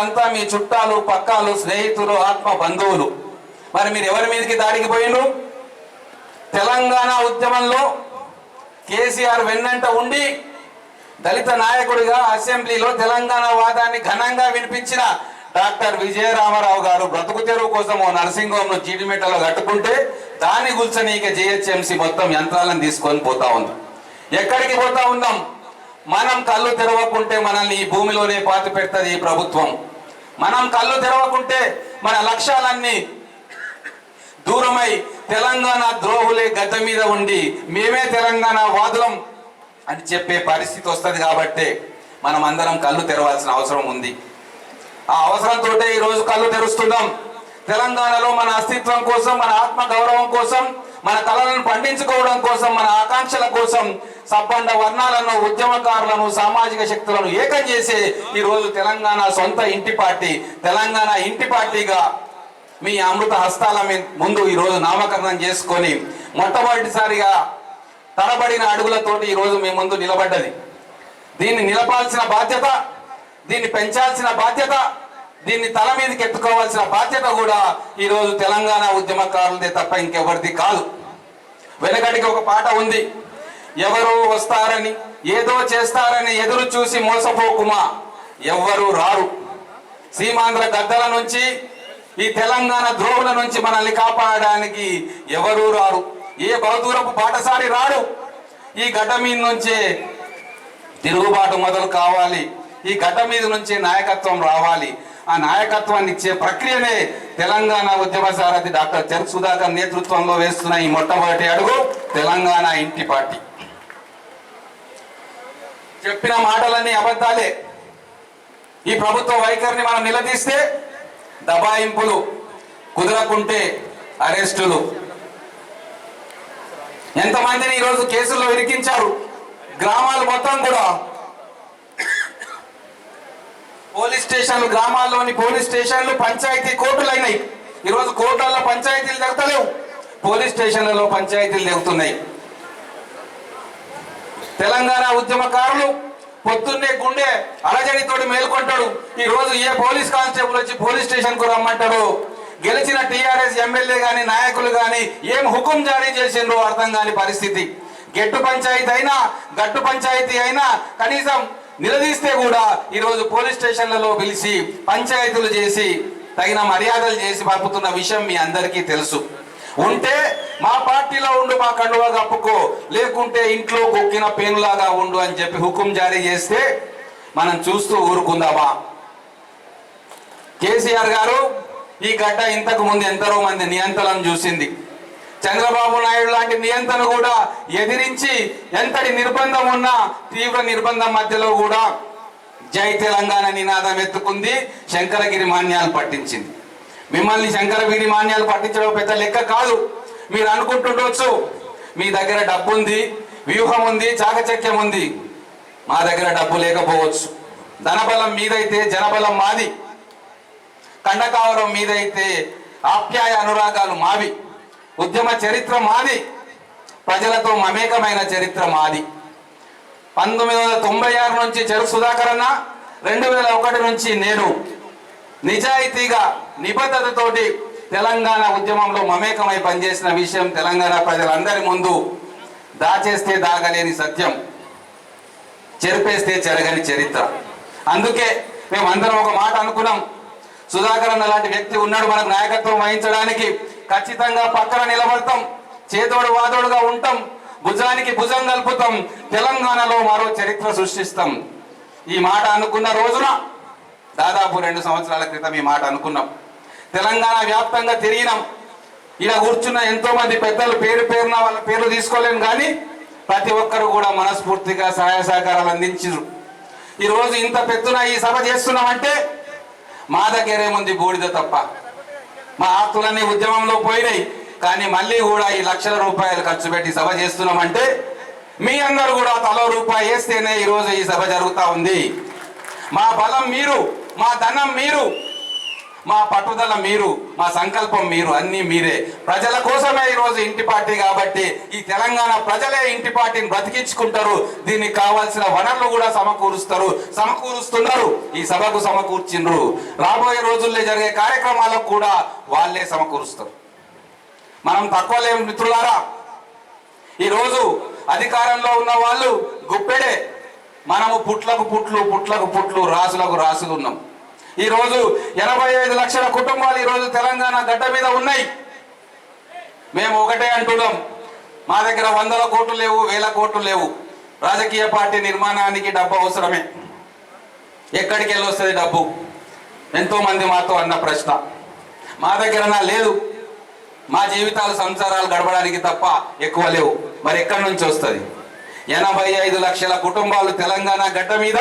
వాళ్ళంతా మీ చుట్టాలు పక్కాలు స్నేహితులు ఆత్మ బంధువులు. మరి మీరు ఎవరి మీదకి దాడికి పోయిండ్రు? తెలంగాణ ఉద్యమంలో కేసీఆర్ వెన్నంట ఉండి దళిత నాయకుడిగా అసెంబ్లీలో తెలంగాణ వాదాన్ని ఘనంగా వినిపించిన డాక్టర్ విజయరామారావు గారు బ్రతుకు తెరువు కోసం ఓ నర్సింగ్ హోమ్ జీడిమెట్టలో కట్టుకుంటే దాని గుల్చనీక జిహెచ్ఎంసీ మొత్తం యంత్రాలను తీసుకొని పోతా ఉంది. ఎక్కడికి పోతా ఉన్నాం? మనం కళ్ళు తెరవకుంటే మనల్ని ఈ భూమిలోనే పాతి పెడుతుంది ఈ ప్రభుత్వం. మనం కళ్ళు తెరవకుంటే మన లక్ష్యాలన్నీ దూరమై తెలంగాణ ద్రోహులే గడ్డ మీద ఉండి మేమే తెలంగాణ వాదులం అని చెప్పే పరిస్థితి వస్తుంది కాబట్టి మనం అందరం కళ్ళు తెరవాల్సిన అవసరం ఉంది. ఆ అవసరంతో ఈరోజు కళ్ళు తెరుస్తున్నాం. తెలంగాణలో మన అస్తిత్వం కోసం మన ఆత్మ గౌరవం కోసం మన కళలను పండించుకోవడం కోసం మన ఆకాంక్షల కోసం సబ్బండ వర్ణాలను ఉద్యమకారులను సామాజిక శక్తులను ఏకం చేసే ఈ రోజు తెలంగాణ సొంత ఇంటి పార్టీ తెలంగాణ ఇంటి పార్టీగా మీ అమృత హస్తాల ముందు ఈరోజు నామకరణం చేసుకొని మొట్టమొదటిసారిగా తడబడిన అడుగులతోటి ఈ రోజు మీ ముందు నిలబడ్డది. దీన్ని నిలపాల్సిన బాధ్యత దీన్ని పెంచాల్సిన బాధ్యత దీన్ని తల మీదకి ఎత్తుకోవాల్సిన బాధ్యత కూడా ఈరోజు తెలంగాణ ఉద్యమకారులదే తప్ప ఇంకెవరిది కాదు. వెనకటికి ఒక పాట ఉంది. ఎవరు వస్తారని ఏదో చేస్తారని ఎదురు చూసి మోసపోకుమా? ఎవ్వరు రారు. సీమాంధ్ర గద్దల నుంచి ఈ తెలంగాణ ద్రోహుల నుంచి మనల్ని కాపాడడానికి ఎవరూ రారు. ఏ బహుదూరపు బాటసారి రాడు. ఈ గడ్డ మీద నుంచే తిరుగుబాటు మొదలు కావాలి. ఈ గడ్డ మీద నుంచి నాయకత్వం రావాలి. ఆ నాయకత్వాన్ని ఇచ్చే ప్రక్రియనే తెలంగాణ ఉద్యమ సారథి డాక్టర్ చెర్ సుధాకర్ నేతృత్వంలో వేస్తున్న ఈ మొట్టమొదటి అడుగు తెలంగాణ ఇంటి పార్టీ. చెప్పిన మాటలన్నీ అబద్ధాలే. ఈ ప్రభుత్వ వైఖరిని మనం నిలదీస్తే దబాయింపులు కుదరకుంటే అరెస్టులు. ఎంతమందిని ఈరోజు కేసుల్లో ఇరికించారు? గ్రామాలు మొత్తం కూడా. పోలీస్ స్టేషన్లు గ్రామాల్లోని పోలీస్ స్టేషన్లు పంచాయతీ కోర్టులు అయినాయి ఈరోజు కోర్టులలో పంచాయతీలు జరుగుతలేవు. పోలీస్ స్టేషన్లలో పంచాయతీలు జరుగుతున్నాయి. తెలంగాణ ఉద్యమకారులు పొద్దున్నే గుండె అలజడితోటి మేల్కొంటాడు. ఈ రోజు ఏ పోలీస్ కానిస్టేబుల్ వచ్చి పోలీస్ స్టేషన్కు రమ్మంటాడు? గెలిచిన టిఆర్ఎస్ ఎమ్మెల్యే గాని నాయకులు గాని ఏం హుకుం జారీ చేసిండ్రో అర్థం కాని పరిస్థితి. గెట్టు పంచాయతీ అయినా గట్టు పంచాయతీ అయినా కనీసం నిలదీస్తే కూడా ఈరోజు పోలీస్ స్టేషన్లలో పిలిచి పంచాయతీలు చేసి తగిన మర్యాదలు చేసి పంపుతున్న విషయం మీ అందరికీ తెలుసు. ఉంటే మా పార్టీలో ఉండు మా కండువా కప్పుకో. లేకుంటే ఇంట్లో కొక్కిన పేనులాగా ఉండు అని చెప్పి హుకుం జారీ చేస్తే మనం చూస్తూ ఊరుకుందామా? కేసీఆర్ గారు ఈ గడ్డ ఇంతకు ముందు ఎంతరో మంది నియంత్రణను చూసింది. చంద్రబాబు నాయుడు లాంటి నియంత్రణ కూడా ఎదిరించి ఎంతటి నిర్బంధం ఉన్నా తీవ్ర నిర్బంధం మధ్యలో కూడా జై తెలంగాణ నినాదం ఎత్తుకుంది శంకరగిరి మాన్యాలు పట్టించింది. మిమ్మల్ని శంకరగిరి మాన్యాలు పట్టించడం పెద్ద లెక్క కాదు. మీరు అనుకుంటుండొచ్చు మీ దగ్గర డబ్బు ఉంది వ్యూహం ఉంది చాకచక్యం ఉంది మా దగ్గర డబ్బు లేకపోవచ్చు. ధనబలం మీదైతే జనబలం మాది. కండకావరం మీదైతే ఆప్యాయ అనురాగాలు మావి. ఉద్యమ చరిత్ర మాది. ప్రజలతో మమేకమైన చరిత్ర మాది. పంతొమ్మిది వందల తొంభై ఆరు నుంచి చెరు సుధాకర్ అన్న రెండు వేల ఒకటి నుంచి నేను. నిజాయితీగా నిబద్ధతతోటి తెలంగాణ ఉద్యమంలో మమేకమై పనిచేసిన విషయం తెలంగాణ ప్రజలందరి ముందు దాచేస్తే దాగలేని సత్యం చెరిపేస్తే చెరగని చరిత్ర. అందుకే మేము అందరం ఒక మాట అనుకున్నాం. సుధాకర్ అన్న లాంటి వ్యక్తి ఉన్నాడు మనకు నాయకత్వం వహించడానికి. ఖచ్చితంగా పక్కన నిలబడతాం. చేదోడు వాదోడుగా ఉంటాం. భుజానికి భుజం కలుపుతాం. తెలంగాణలో మరో చరిత్ర సృష్టిస్తాం. ఈ మాట అనుకున్న రోజున దాదాపు రెండు సంవత్సరాల క్రితం ఈ మాట అనుకున్నాం. తెలంగాణ వ్యాప్తంగా తిరిగినాం. ఇలా కూర్చున్న ఎంతో మంది పెద్దలు పేరు పేరున వాళ్ళ పేర్లు తీసుకోలేను కానీ ప్రతి ఒక్కరు కూడా మనస్ఫూర్తిగా సహాయ సహకారాలు అందించారు ఈరోజు ఇంత పెద్దున ఈ సభ చేస్తున్నామంటే మా దగ్గరేముంది బూడిద తప్ప. మా ఆస్తులన్నీ ఉద్యమంలో పోయినాయి. కానీ మళ్ళీ కూడా ఈ లక్షల రూపాయలు ఖర్చు పెట్టి సభ చేస్తున్నామంటే మీ అందరూ కూడా తలో రూపాయి వేస్తేనే ఈరోజు ఈ సభ జరుగుతా ఉంది. మా బలం మీరు మా ధనం మీరు మా పట్టుదల మీరు మా సంకల్పం మీరు అన్నీ మీరే. ప్రజల కోసమే ఈరోజు ఇంటి పార్టీ కాబట్టి ఈ తెలంగాణ ప్రజలే ఇంటి పార్టీని బ్రతికించుకుంటారు. దీనికి కావాల్సిన వనరులు కూడా సమకూరుస్తారు. సమకూరుస్తున్నారు. ఈ సభకు సమకూర్చిండ్రు రాబోయే రోజుల్లో జరిగే కార్యక్రమాలకు కూడా వాళ్ళే సమకూరుస్తారు. మనం తక్కువలేం మిత్రులారా. ఈరోజు అధికారంలో ఉన్న వాళ్ళు గుప్పెడే. మనము పుట్లకు పుట్లు పుట్లకు పుట్లు రాసులకు రాసులు ఉన్నాం. ఈరోజు ఎనభై ఐదు లక్షల కుటుంబాలు ఈరోజు తెలంగాణ గడ్డ మీద ఉన్నాయి. మేము ఒకటే అంటున్నాం. మా దగ్గర వందల కోట్లు లేవు వేల కోట్లు లేవు. రాజకీయ పార్టీ నిర్మాణానికి డబ్బు అవసరమే. ఎక్కడికి వెళ్ళి వస్తుంది డబ్బు? ఎంతోమంది మాతో అన్న ప్రశ్న. మా దగ్గర నా లేదు. మా జీవితాలు సంసారాలు గడపడానికి తప్ప ఎక్కువ లేవు. మరి ఎక్కడి నుంచి వస్తుంది? ఎనభై ఐదు లక్షల కుటుంబాలు తెలంగాణ గడ్డ మీద.